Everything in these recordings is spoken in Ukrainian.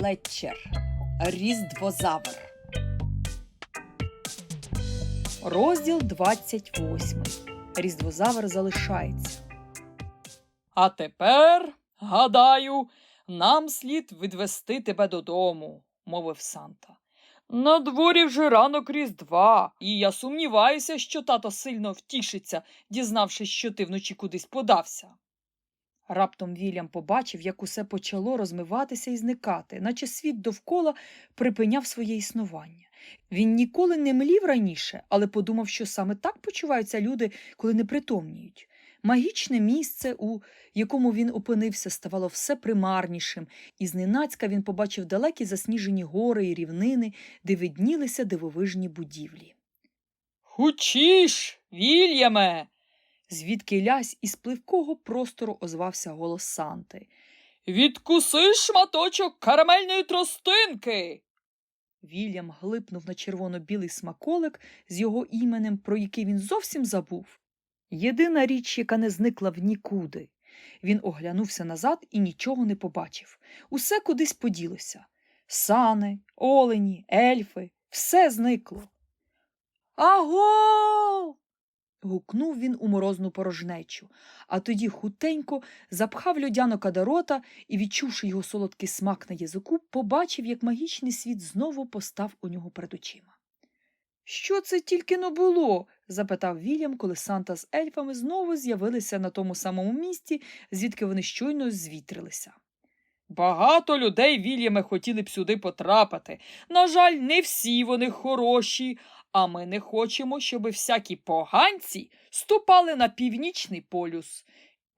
Флетчер. Різдвозавр. Розділ 28. Різдвозавр залишається. А тепер, гадаю, нам слід відвести тебе додому, мовив Санта. На дворі вже ранок Різдва, і я сумніваюся, що тато сильно втішиться, дізнавшись, що ти вночі кудись подався. Раптом Вільям побачив, як усе почало розмиватися і зникати, наче світ довкола припиняв своє існування. Він ніколи не млів раніше, але подумав, що саме так почуваються люди, коли непритомніють. Магічне місце, у якому він опинився, ставало все примарнішим, і зненацька він побачив далекі засніжені гори і рівнини, де виднілися дивовижні будівлі. Хучіш, Вільяме. Звідки лясь із пливкого простору озвався голос Санти. Відкуси шматочок карамельної тростинки. Вільям глипнув на червоно-білий смаколик з його іменем, про який він зовсім забув. Єдина річ, яка не зникла в нікуди. Він оглянувся назад і нічого не побачив. Усе кудись поділося. Сани, олені, ельфи, все зникло. Аго. Гукнув він у морозну порожнечу, а тоді хутенько запхав льодяника до рота і, відчувши його солодкий смак на язику, побачив, як магічний світ знову постав у нього перед очима. Що це тільки но було? запитав Вільям, коли Санта з ельфами знову з'явилися на тому самому місці, звідки вони щойно звітрилися. Багато людей, Вільяме, хотіли б сюди потрапити. На жаль, не всі вони хороші, а ми не хочемо, щоб всякі поганці ступали на північний полюс.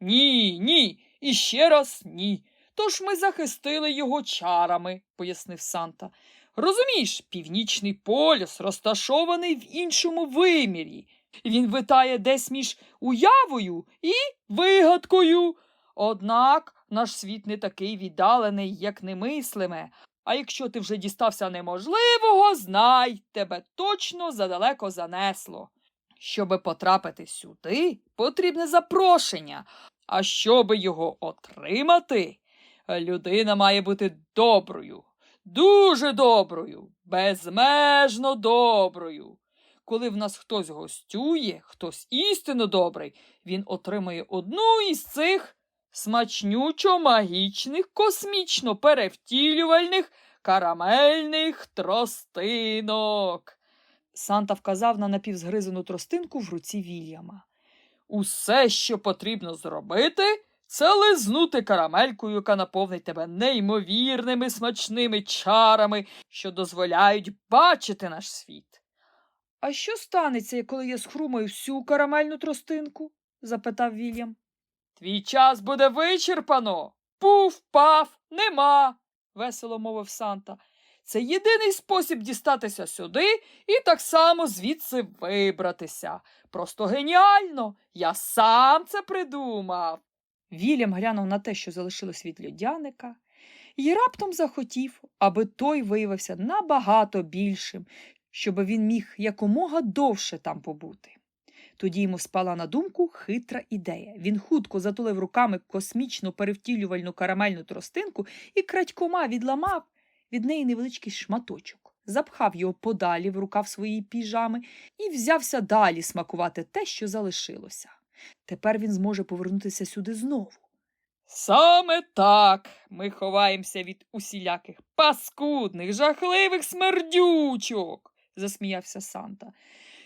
Ні, ні, і ще раз ні. Тож ми захистили його чарами, пояснив Санта. Розумієш, північний полюс розташований в іншому вимірі. Він витає десь між уявою і вигадкою. Однак наш світ не такий віддалений, як немислиме. А якщо ти вже дістався неможливого, знай, тебе точно задалеко занесло. Щоби потрапити сюди, потрібне запрошення, а щоби його отримати, людина має бути доброю, дуже доброю, безмежно доброю. Коли в нас хтось гостює, хтось істинно добрий, він отримує одну із цих смачнючо магічних, космічно перевтілювальних карамельних тростинок. Санта вказав на напівзгризану тростинку в руці Вільяма. Усе, що потрібно зробити, це лизнути карамелькою, яка наповнить тебе неймовірними смачними чарами, що дозволяють бачити наш світ. А що станеться, коли я схрумаю всю карамельну тростинку? запитав Вільям. Твій час буде вичерпано. Пуф, паф, нема, весело мовив Санта. Це єдиний спосіб дістатися сюди і так само звідси вибратися. Просто геніально. Я сам це придумав. Вільям глянув на те, що залишилось від льодяника, і раптом захотів, аби той виявився набагато більшим, щоб він міг якомога довше там побути. Тоді йому спала на думку хитра ідея. Він хутко затулив руками космічну перевтілювальну карамельну тростинку і крадькома відламав від неї невеличкий шматочок, запхав його подалі в рукав своєї піжами і взявся далі смакувати те, що залишилося. Тепер він зможе повернутися сюди знову. Саме так ми ховаємося від усіляких паскудних, жахливих смердючок, засміявся Санта.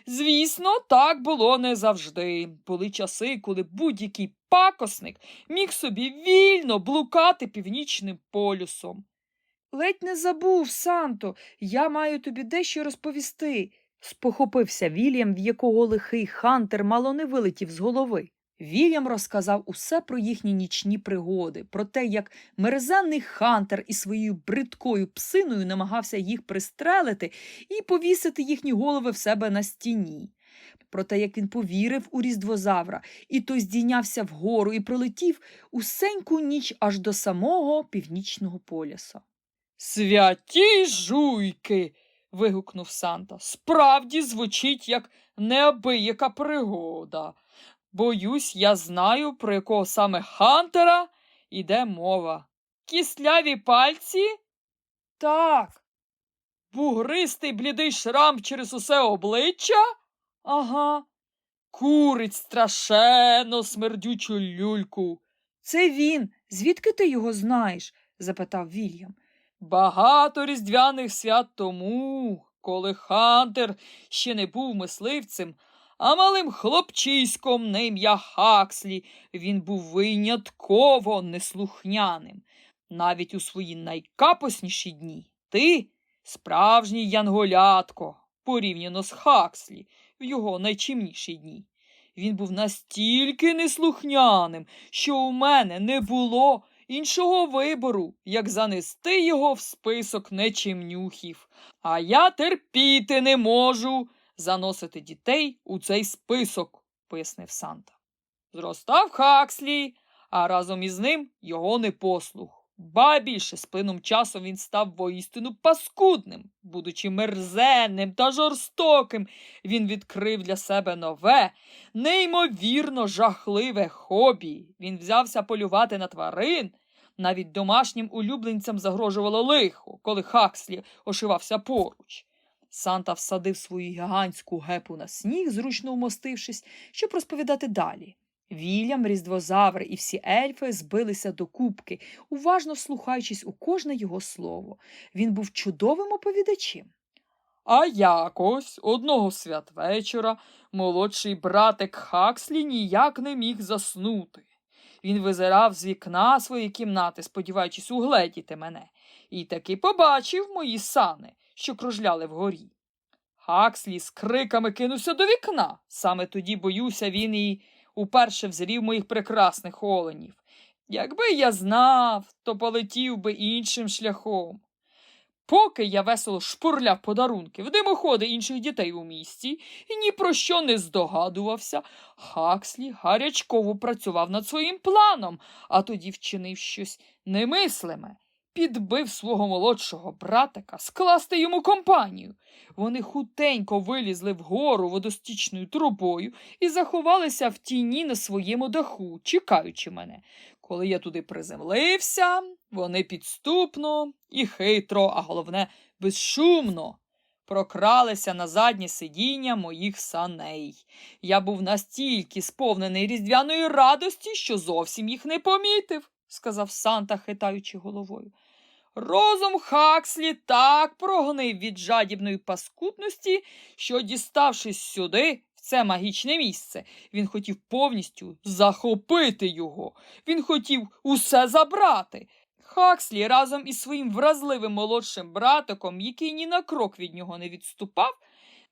Звісно, так було не завжди. Були часи, коли будь-який пакосник міг собі вільно блукати північним полюсом. Ледь не забув, Санто, я маю тобі дещо розповісти, спохопився Вільям, в якого лихий хантер мало не вилетів з голови. Вільям розказав усе про їхні нічні пригоди, про те, як мерзенний хантер із своєю бридкою псиною намагався їх пристрелити і повісити їхні голови в себе на стіні. Про те, як він повірив у різдвозавра, і той здійнявся вгору і пролетів усеньку ніч аж до самого північного поляса. Святі жуйки. вигукнув Санта. Справді звучить як неабияка пригода. Боюсь, я знаю, про якого саме Хантера йде мова. Кисляві пальці? Так. Бугристий блідий шрам через усе обличчя? Ага. Курить страшенно смердючу люльку. Це він. Звідки ти його знаєш? запитав Вільям. Багато різдвяних свят тому, коли Хантер ще не був мисливцем, а малим хлопчиськом на ім'я Хакслі він був винятково неслухняним. Навіть у свої найкапосніші дні ти справжній янголятко, порівняно з Хакслі в його найчимніші дні. Він був настільки неслухняним, що у мене не було іншого вибору, як занести його в список нечимнюхів. А я терпіти не можу заносити дітей у цей список, пояснив Санта. Зростав Хакслі, а разом із ним його непослух. Ба більше з плином часу він став воістину паскудним, будучи мерзенним та жорстоким, він відкрив для себе нове, неймовірно жахливе хобі. Він взявся полювати на тварин. Навіть домашнім улюбленцям загрожувало лихо, коли Хакслі ошивався поруч. Санта всадив свою гігантську гепу на сніг, зручно вмостившись, щоб розповідати далі. Вільям, різдвозавр і всі ельфи збилися до кубки, уважно вслухаючись у кожне його слово. Він був чудовим оповідачем. А якось одного святвечора молодший братик Хакслі ніяк не міг заснути. Він визирав з вікна своєї кімнати, сподіваючись угледіти мене, і таки побачив мої сани, що кружляли вгорі. Хакслі з криками кинувся до вікна. Саме тоді, боюся, він і уперше взрів моїх прекрасних оленів. Якби я знав, то полетів би іншим шляхом. Поки я весело шпурляв подарунки в димоходи інших дітей у місті і ні про що не здогадувався, Хакслі гарячково працював над своїм планом, а тоді вчинив щось немислиме. Підбив свого молодшого братика скласти йому компанію. Вони хутенько вилізли вгору водостічною трубою і заховалися в тіні на своєму даху, чекаючи мене. Коли я туди приземлився, вони підступно і хитро, а головне, безшумно прокралися на заднє сидіння моїх саней. Я був настільки сповнений різдвяної радості, що зовсім їх не помітив, сказав Санта, хитаючи головою. Розум Хакслі так прогнив від жадібної паскутності, що, діставшись сюди, в це магічне місце, він хотів повністю захопити його. Він хотів усе забрати. Хакслі разом із своїм вразливим молодшим братиком, який ні на крок від нього не відступав,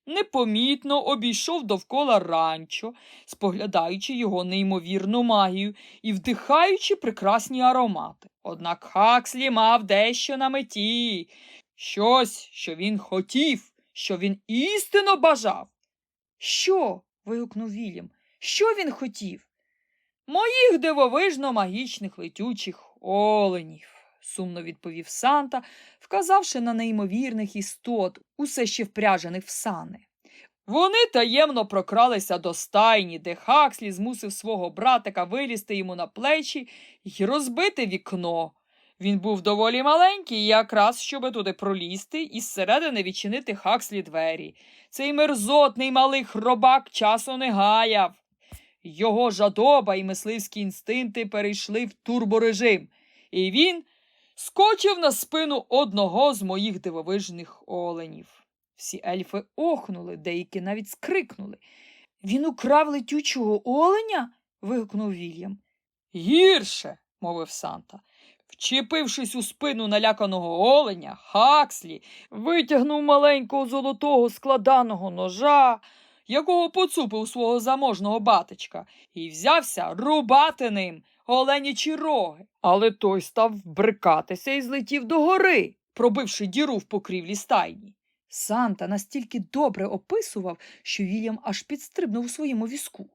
непомітно обійшов довкола ранчо, споглядаючи його неймовірну магію і вдихаючи прекрасні аромати. Однак Хакслі мав дещо на меті, щось, що він хотів, що він істинно бажав. Що? вигукнув Вільям. Що він хотів? Моїх дивовижно магічних летючих оленів, сумно відповів Санта, вказавши на неймовірних істот, усе ще впряжених в сани. Вони таємно прокралися до стайні, де Хакслі змусив свого братика вилізти йому на плечі й розбити вікно. Він був доволі маленький, якраз щоби туди пролізти і зсередини відчинити Хакслі двері. Цей мерзотний малий хробак часу не гаяв. Його жадоба і мисливські інстинкти перейшли в турборежим, і він скочив на спину одного з моїх дивовижних оленів. Всі ельфи охнули, деякі навіть скрикнули. Він украв летючого оленя? вигукнув Вільям. Гірше, мовив Санта. Вчепившись у спину наляканого оленя, Хакслі витягнув маленького золотого складаного ножа, якого поцупив свого заможного батечка, і взявся рубати ним оленячі роги. Але той став брикатися і злетів догори, пробивши діру в покрівлі стайні. Санта настільки добре описував, що Вільям аж підстрибнув у своєму візку.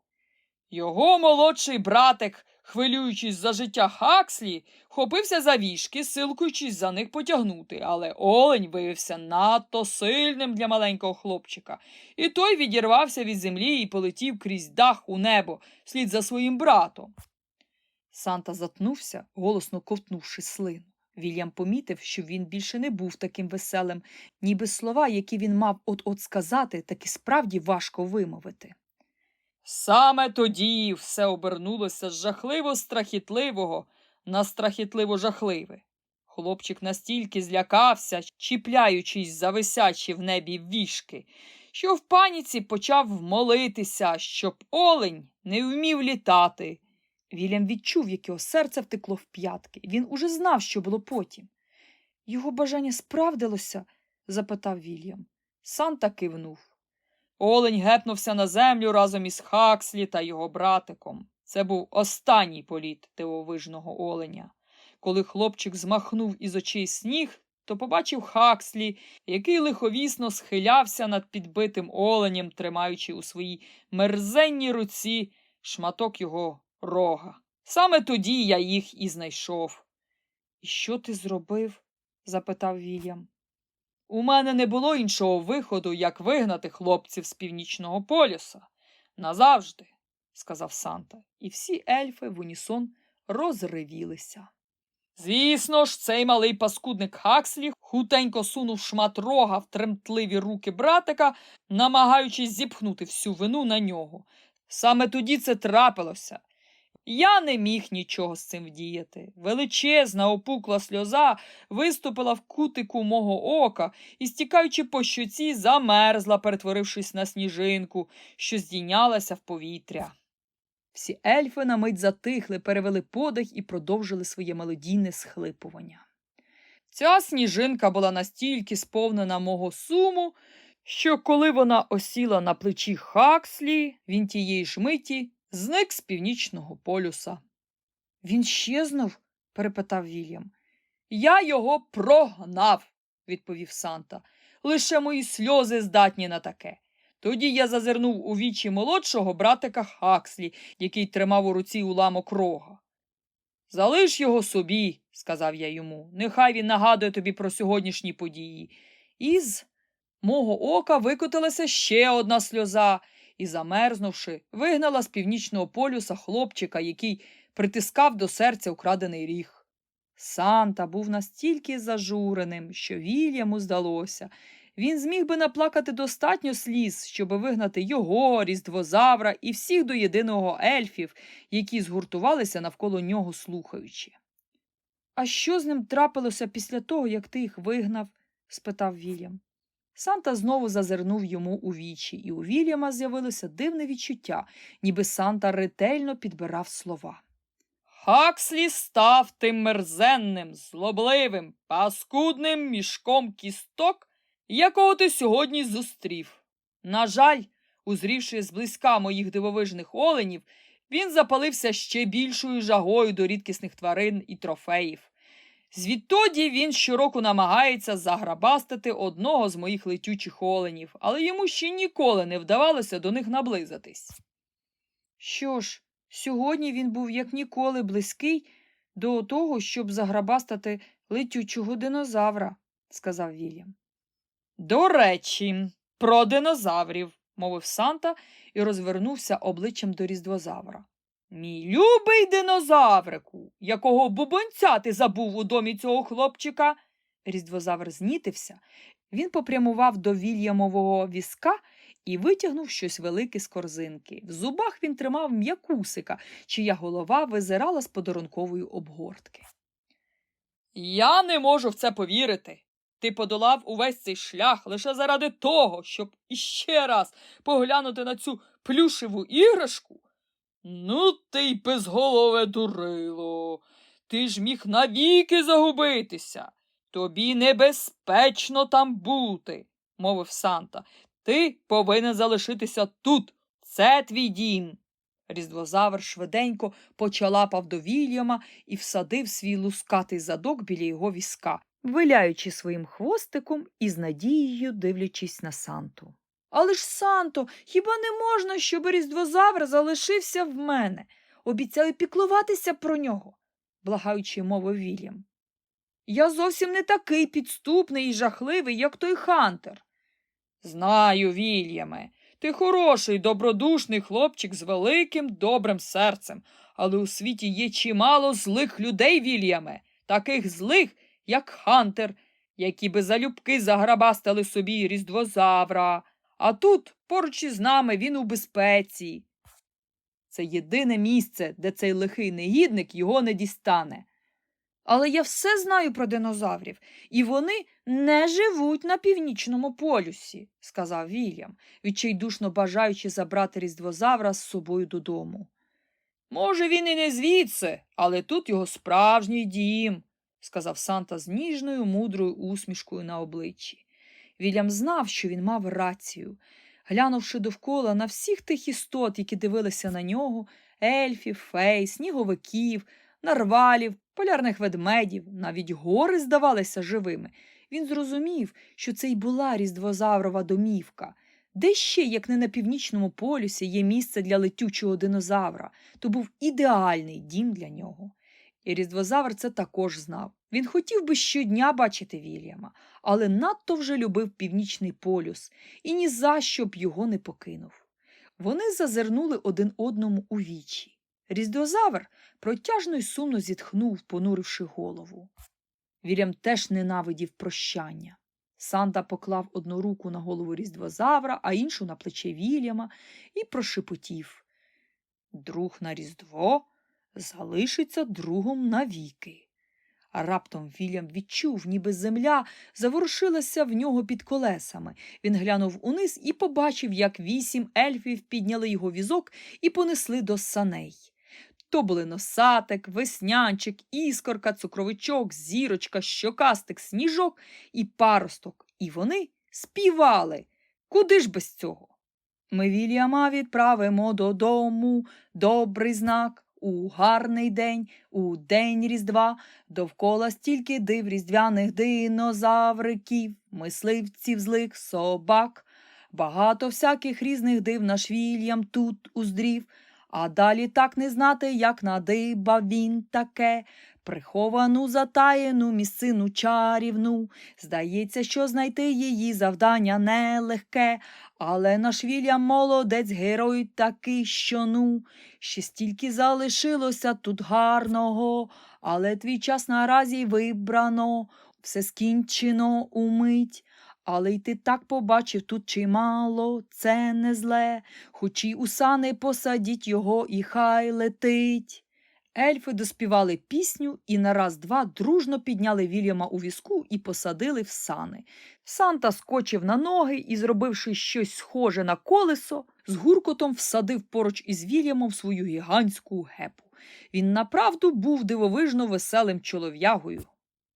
Його молодший братик, хвилюючись за життя Хакслі, хопився за вішки, силкуючись за них потягнути, але олень виявився надто сильним для маленького хлопчика, і той відірвався від землі і полетів крізь дах у небо, слід за своїм братом. Санта затнувся, голосно ковтнувши слину. Вільям помітив, що він більше не був таким веселим, ніби слова, які він мав от-от сказати, таки справді важко вимовити. Саме тоді все обернулося з жахливо страхітливого на страхітливо жахливе. Хлопчик настільки злякався, чіпляючись за висячі в небі вішки, що в паніці почав молитися, щоб олень не вмів літати. Вільям відчув, як його серце втекло в п'ятки. Він уже знав, що було потім. Його бажання справдилося? запитав Вільям. Санта кивнув. Олень гепнувся на землю разом із Хакслі та його братиком. Це був останній політ дивовижного оленя. Коли хлопчик змахнув із очей сніг, то побачив Хакслі, який лиховісно схилявся над підбитим оленем, тримаючи у своїй мерзенній руці шматок його рога. Саме тоді я їх і знайшов. І що ти зробив? запитав Вільям. У мене не було іншого виходу, як вигнати хлопців з північного полюса. Назавжди, сказав Санта, і всі ельфи в унісон розривілися. Звісно ж, цей малий паскудник Хакслі хутенько сунув шмат рога в тремтливі руки братика, намагаючись зіпхнути всю вину на нього. Саме тоді це трапилося. Я не міг нічого з цим вдіяти. Величезна опукла сльоза виступила в кутику мого ока і, стікаючи по щоці, замерзла, перетворившись на сніжинку, що здійнялася в повітря. Всі ельфи на мить затихли, перевели подих і продовжили своє мелодійне схлипування. Ця сніжинка була настільки сповнена мого суму, що коли вона осіла на плечі Хакслі, він тієї ж миті зник з північного полюса. Він щезнув? перепитав Вільям. Я його прогнав, відповів Санта. Лише мої сльози здатні на таке. Тоді я зазирнув у вічі молодшого братика Хакслі, який тримав у руці уламок рога. Залиш його собі, сказав я йому, нехай він нагадує тобі про сьогоднішні події. Із мого ока викотилася ще одна сльоза і, замерзнувши, вигнала з північного полюса хлопчика, який притискав до серця украдений ріг. Санта був настільки зажуреним, що Вільяму здалося. Він зміг би наплакати достатньо сліз, щоби вигнати його, різдвозавра і всіх до єдиного ельфів, які згуртувалися навколо нього, слухаючи. А що з ним трапилося після того, як ти їх вигнав? спитав Вільям. Санта знову зазирнув йому у вічі, і у Вільяма з'явилося дивне відчуття, ніби Санта ретельно підбирав слова. Хакслі став тим мерзенним, злобливим, паскудним мішком кісток, якого ти сьогодні зустрів. На жаль, узрівши зблизька моїх дивовижних оленів, він запалився ще більшою жагою до рідкісних тварин і трофеїв. Звідтоді він щороку намагається заграбастити одного з моїх летючих оленів, але йому ще ніколи не вдавалося до них наблизитись. Що ж, сьогодні він був як ніколи близький до того, щоб заграбастати летючого динозавра, сказав Вільям. До речі, про динозаврів, мовив Санта і розвернувся обличчям до різдвозавра. Мій любий динозаврику, якого бубонця ти забув у домі цього хлопчика. Різдвозавр знітився. Він попрямував до Вільямового візка і витягнув щось велике з корзинки. В зубах він тримав м'якусика, чия голова визирала з подарункової обгортки. Я не можу в це повірити. Ти подолав увесь цей шлях лише заради того, щоб іще раз поглянути на цю плюшеву іграшку. Ну, ти й безголове дурило. Ти ж міг навіки загубитися. Тобі небезпечно там бути, мовив Санта. Ти повинен залишитися тут. Це твій дім. Різдвозавр швиденько почалапав до Вільяма і всадив свій лускатий задок біля його візка, виляючи своїм хвостиком і з надією дивлячись на Санту. Але ж, Санто, хіба не можна, щоб різдвозавр залишився в мене? Обіцяю піклуватися про нього, благаючи мовив Вільям. Я зовсім не такий підступний і жахливий, як той Хантер. Знаю, Вільяме, ти хороший, добродушний хлопчик з великим добрим серцем, але у світі є чимало злих людей, Вільяме, таких злих, як хантер, які би залюбки заграбастали собі різдвозавра. А тут, поруч із нами, він у безпеці. Це єдине місце, де цей лихий негідник його не дістане. Але я все знаю про динозаврів, і вони не живуть на північному полюсі, сказав Вільям, відчайдушно бажаючи забрати різдвозавра з собою додому. Може, він і не звідси, але тут його справжній дім, сказав Санта з ніжною, мудрою усмішкою на обличчі. Вільям знав, що він мав рацію. Глянувши довкола на всіх тих істот, які дивилися на нього, ельфів, фей, сніговиків, нарвалів, полярних ведмедів, навіть гори здавалися живими, він зрозумів, що це й була різдвозаврова домівка. Де ще, як не на північному полюсі, є місце для летючого динозавра, то був ідеальний дім для нього. І різдвозавр це також знав. Він хотів би щодня бачити Вільяма, але надто вже любив північний полюс і ні за що б його не покинув. Вони зазирнули один одному у вічі. Різдвозавр протяжно й сумно зітхнув, понуривши голову. Вільям теж ненавидів прощання. Санта поклав одну руку на голову різдвозавра, а іншу на плече Вільяма і прошепотів Друг на різдво залишиться другом навіки. А раптом Вільям відчув, ніби земля заворушилася в нього під колесами. Він глянув униз і побачив, як вісім ельфів підняли його візок і понесли до саней. То були носатик, веснянчик, іскорка, цукровичок, зірочка, щокастик, сніжок і паросток. І вони співали. Куди ж без цього? Ми Вільяма відправимо додому добрий знак. У гарний день, у день Різдва, довкола стільки див різдвяних динозавриків, мисливців злих собак. Багато всяких різних див наш Вільям тут уздрів, а далі так не знати, як надибав він таке, приховану затаєну місцину чарівну. Здається, що знайти її завдання нелегке, але наш Вільям молодець, герой такий, що ну, ще стільки залишилося тут гарного, але твій час наразі вибрано, все скінчено умить. Але й ти так побачив тут чимало, це не зле, хоч і у сани посадіть його, і хай летить. Ельфи доспівали пісню і на раз-два дружно підняли Вільяма у візку і посадили в сани. Санта скочив на ноги і, зробивши щось схоже на колесо, з гуркотом всадив поруч із Вільямом свою гігантську гепу. Він направду був дивовижно веселим чолов'ягою.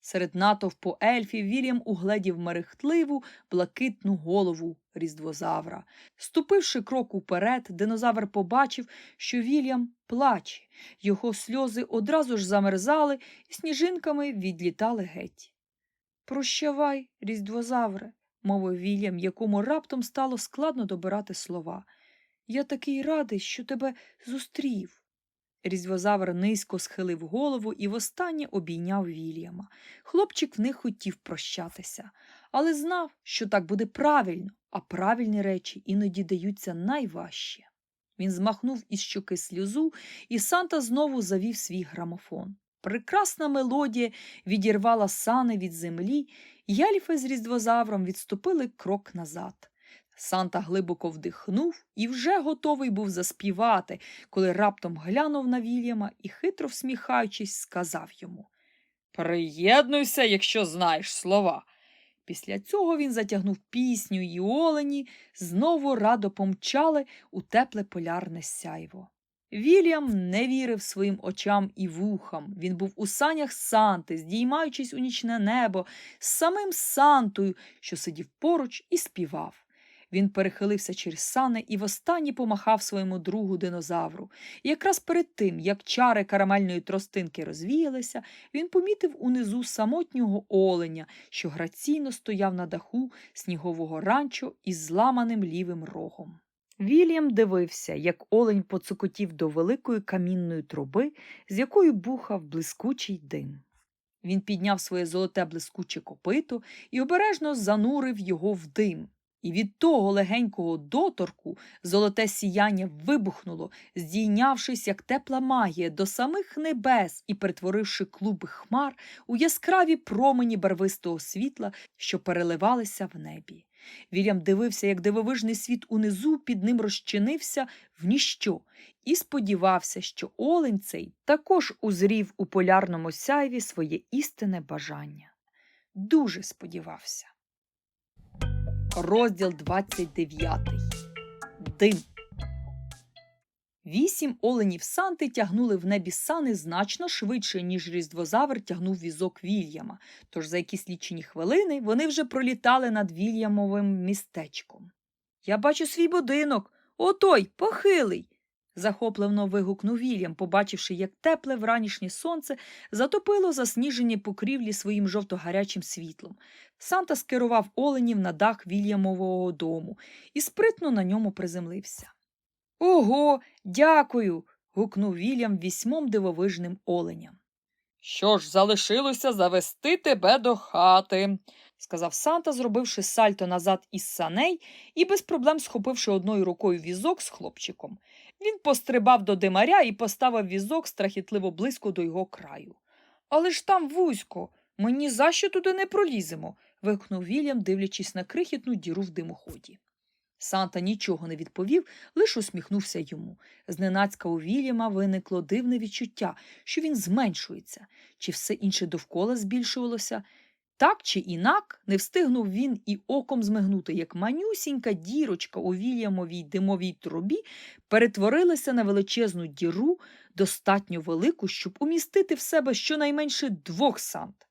Серед натовпу ельфів Вільям угледів мерехтливу, блакитну голову різдвозавра. Ступивши крок уперед, динозавр побачив, що Вільям плаче. Його сльози одразу ж замерзали і сніжинками відлітали геть. Прощавай, різдвозавре, мовив Вільям, якому раптом стало складно добирати слова. Я такий радий, що тебе зустрів. Різдвозавр низько схилив голову і востаннє обійняв Вільяма. Хлопчик них хотів прощатися, але знав, що так буде правильно, а правильні речі іноді даються найважче. Він змахнув із щоки сльозу, і Санта знову завів свій грамофон. Прекрасна мелодія відірвала сани від землі, і ельфи з різдвозавром відступили крок назад. Санта глибоко вдихнув і вже готовий був заспівати, коли раптом глянув на Вільяма і, хитро всміхаючись, сказав йому Приєднуйся, якщо знаєш слова. Після цього він затягнув пісню, і олені знову радо помчали у тепле полярне сяйво. Вільям не вірив своїм очам і вухам. Він був у санях Санти, здіймаючись у нічне небо, з самим Сантою, що сидів поруч і співав. Він перехилився через сани і востаннє помахав своєму другу динозавру. І якраз перед тим, як чари карамельної тростинки розвіялися, він помітив унизу самотнього оленя, що граційно стояв на даху снігового ранчо із зламаним лівим рогом. Вільям дивився, як олень поцокотів до великої камінної труби, з якої бухав блискучий дим. Він підняв своє золоте блискуче копито і обережно занурив його в дим. І від того легенького доторку золоте сіяння вибухнуло, здійнявшись, як тепла магія, до самих небес і перетворивши клуби хмар у яскраві промені барвистого світла, що переливалися в небі. Вільям дивився, як дивовижний світ унизу під ним розчинився в ніщо, і сподівався, що олень цей також узрів у полярному сяйві своє істинне бажання. Дуже сподівався. Розділ 29. Дим. Вісім оленів Санти тягнули в небі сани значно швидше, ніж різдвозавр тягнув візок Вільяма, тож за якісь лічені хвилини вони вже пролітали над Вільямовим містечком. Я бачу свій будинок. Отой, похилий. Захопливно вигукнув Вільям, побачивши, як тепле вранішнє сонце затопило засніжені покрівлі своїм жовто-гарячим світлом. Санта скерував оленів на дах Вільямового дому і спритно на ньому приземлився. Ого, дякую. гукнув Вільям вісьмом дивовижним оленям. Що ж, залишилося завести тебе до хати, сказав Санта, зробивши сальто назад із саней і без проблем схопивши одною рукою візок з хлопчиком. Він пострибав до димаря і поставив візок страхітливо близько до його краю. Але ж там вузько, ми ні за що туди не проліземо. вигукнув Вільям, дивлячись на крихітну діру в димоході. Санта нічого не відповів, лише усміхнувся йому. Зненацька у Вільяма виникло дивне відчуття, що він зменшується, чи все інше довкола збільшувалося. Так чи інак не встигнув він і оком змигнути, як манюсінька дірочка у Вільямовій димовій трубі перетворилася на величезну діру, достатньо велику, щоб умістити в себе щонайменше двох сант.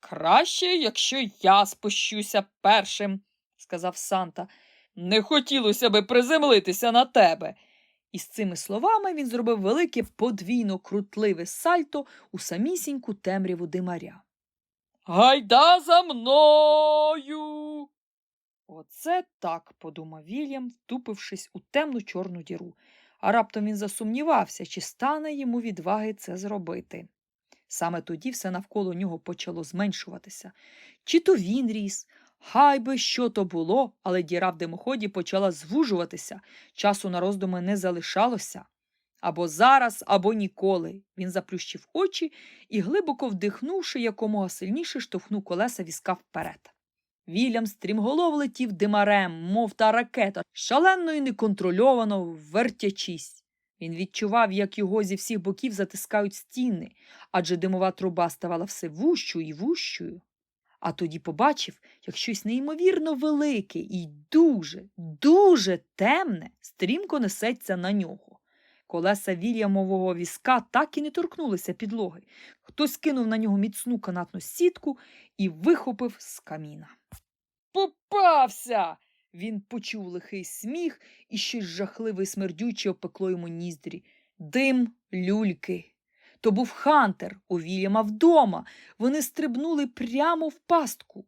Краще, якщо я спущуся першим, сказав Санта. Не хотілося би приземлитися на тебе. І з цими словами він зробив велике подвійно крутливе сальто у самісіньку темряву димаря. Гайда за мною. Оце так, подумав Вільям, втупившись у темну чорну діру, а раптом він засумнівався, чи стане йому відваги це зробити. Саме тоді все навколо нього почало зменшуватися. Чи то він ріс, Хай би що то було, але діра в димоході почала звужуватися, часу на роздуми не залишалося. Або зараз, або ніколи. Він заплющив очі і, глибоко вдихнувши, якомога сильніше штовхнув колеса візка вперед. Вільям стрімголов летів димарем, мов та ракета, шалено і неконтрольовано вертячись. Він відчував, як його зі всіх боків затискають стіни, адже димова труба ставала все вущою і вущою. А тоді побачив, як щось неймовірно велике і дуже, дуже темне стрімко несеться на нього. Колеса Вільямового візка так і не торкнулися підлоги. Хтось кинув на нього міцну канатну сітку і вихопив з каміна. Попався. Він почув лихий сміх і щось жахливе і смердюче опекло йому ніздрі. Дим люльки. То був Хантер у Вільяма вдома. Вони стрибнули прямо в пастку.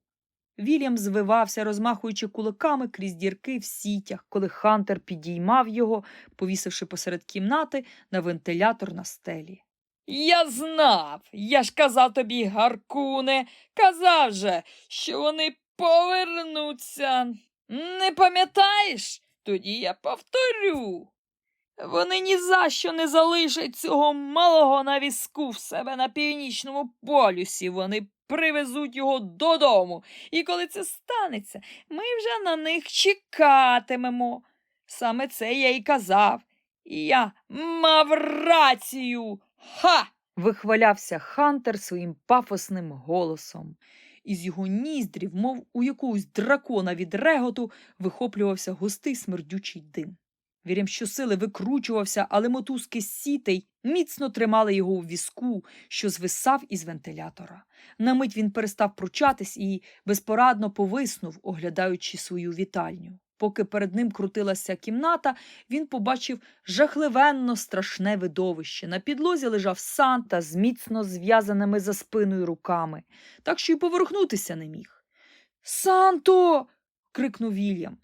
Вільям звивався, розмахуючи кулаками крізь дірки в сітях, коли Хантер підіймав його, повісивши посеред кімнати на вентилятор на стелі. Я знав, я ж казав тобі, Гаркуне, казав же, що вони повернуться. Не пам'ятаєш? Тоді я повторю. Вони ні за що не залишать цього малого на візку в себе на північному полюсі. Вони привезуть його додому. І коли це станеться, ми вже на них чекатимемо. Саме це я й казав. І я мав рацію. Ха! вихвалявся Хантер своїм пафосним голосом. Із його ніздрів, мов у якогось дракона від реготу, вихоплювався густий смердючий дим. Вірям щосили викручувався, але мотузки сітей міцно тримали його у візку, що звисав із вентилятора. На мить він перестав пручатись і безпорадно повиснув, оглядаючи свою вітальню. Поки перед ним крутилася кімната, він побачив жахливенно страшне видовище. На підлозі лежав Санта з міцно зв'язаними за спиною руками, так що й поверхнутися не міг. Санто. крикнув Вільям.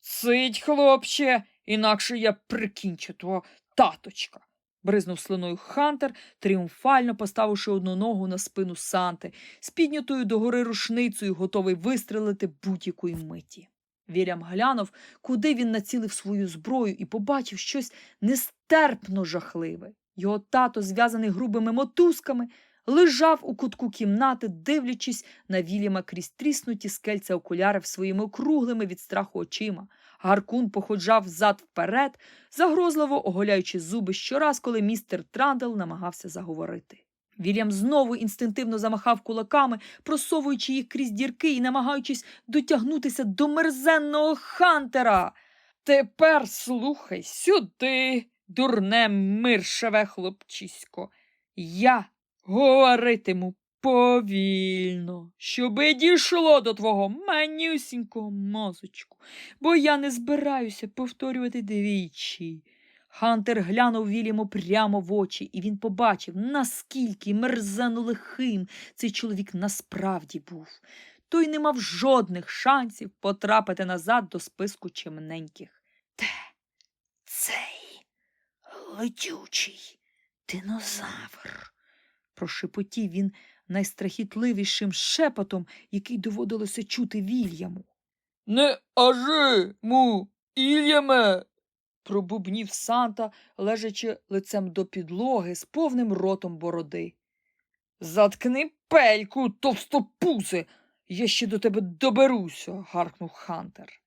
Цить, хлопче, інакше я прикінчу твого таточка. Бризнув слиною Хантер, тріумфально поставивши одну ногу на спину Санти, з піднятою догори рушницею, готовий вистрелити будь-якої миті. Вільям глянув, куди він націлив свою зброю, і побачив щось нестерпно жахливе. Його тато, зв'язаний грубими мотузками, лежав у кутку кімнати, дивлячись на Вільяма крізь тріснуті скельця окулярів своїми округлими від страху очима. Гаркун походжав взад вперед, загрозливо оголяючи зуби щораз, коли містер Трандел намагався заговорити. Вільям знову інстинктивно замахав кулаками, просовуючи їх крізь дірки і намагаючись дотягнутися до мерзенного хантера. Тепер слухай сюди, дурне миршеве хлопчисько. Я говоритиму повільно, щоби дійшло до твого манюсінького мозочку, бо я не збираюся повторювати двічі. Хантер глянув Вільяму прямо в очі, і він побачив, наскільки мерзено лихим цей чоловік насправді був. Той не мав жодних шансів потрапити назад до списку чимненьких. Те цей летючий динозавр, прошепотів він найстрахітливішим шепотом, який доводилося чути Вільяму. Не ажи му, Ільяме, пробубнів Санта, лежачи лицем до підлоги з повним ротом бороди. Заткни пельку, товстопузи, я ще до тебе доберуся, гаркнув Хантер.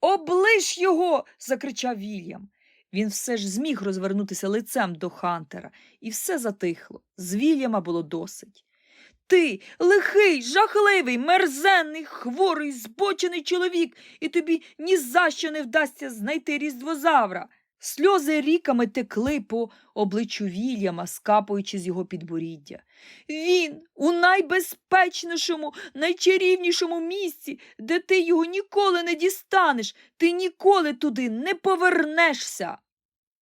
Облиш його. закричав Вільям. Він все ж зміг розвернутися лицем до Хантера, і все затихло. З Вільяма було досить. Ти лихий, жахливий, мерзенний, хворий, збочений чоловік, і тобі ні за що не вдасться знайти різдвозавра. Сльози ріками текли по обличчю Вільяма, скапуючи з його підборіддя. Він у найбезпечнішому, найчарівнішому місці, де ти його ніколи не дістанеш, ти ніколи туди не повернешся.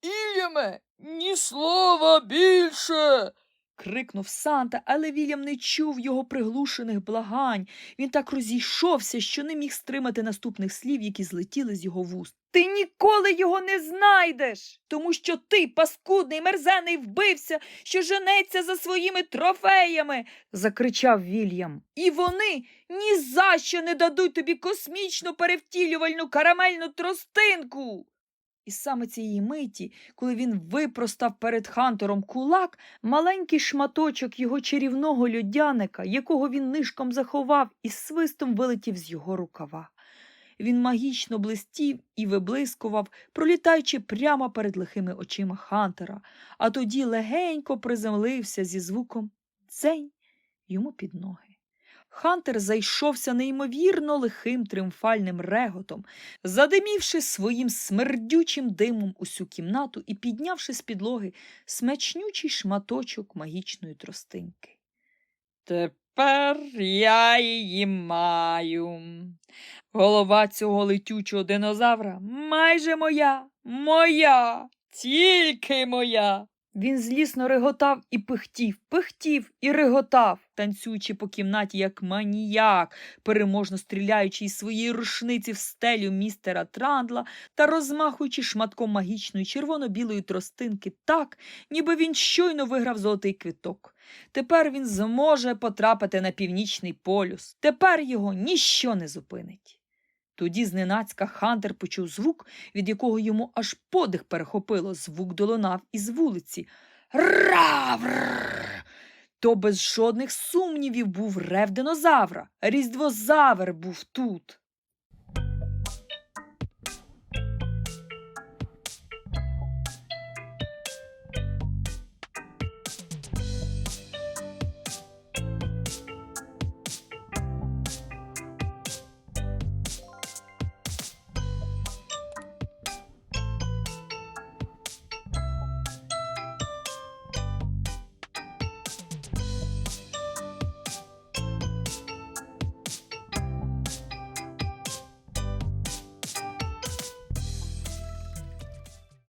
Ільяме, ні слова більше. Крикнув Санта, але Вільям не чув його приглушених благань. Він так розійшовся, що не міг стримати наступних слів, які злетіли з його вуст. Ти ніколи його не знайдеш, тому що ти, паскудний, мерзений вбився, що женеться за своїми трофеями, закричав Вільям. І вони ні за що не дадуть тобі космічну перевтілювальну карамельну тростинку. І саме цієї миті, коли він випростав перед Хантером кулак, маленький шматочок його чарівного льодяника, якого він нишком заховав, із свистом вилетів з його рукава. Він магічно блистів і виблискував, пролітаючи прямо перед лихими очима Хантера, а тоді легенько приземлився зі звуком дзень йому під ноги. Хантер зайшовся неймовірно лихим тріумфальним реготом, задимівши своїм смердючим димом усю кімнату і піднявши з підлоги смачнючий шматочок магічної тростинки. Тепер я її маю. Голова цього летючого динозавра майже моя, моя, тільки моя. Він злісно реготав і пихтів, пихтів і реготав, танцюючи по кімнаті, як маніяк, переможно стріляючи із своєї рушниці в стелю містера Трандла та розмахуючи шматком магічної червоно-білої тростинки так, ніби він щойно виграв золотий квиток. Тепер він зможе потрапити на північний полюс. Тепер його ніщо не зупинить. Тоді зненацька Хантер почув звук, від якого йому аж подих перехопило, звук долунав із вулиці. Равр! То без жодних сумнівів був рев динозавра. Різдвозавр був тут.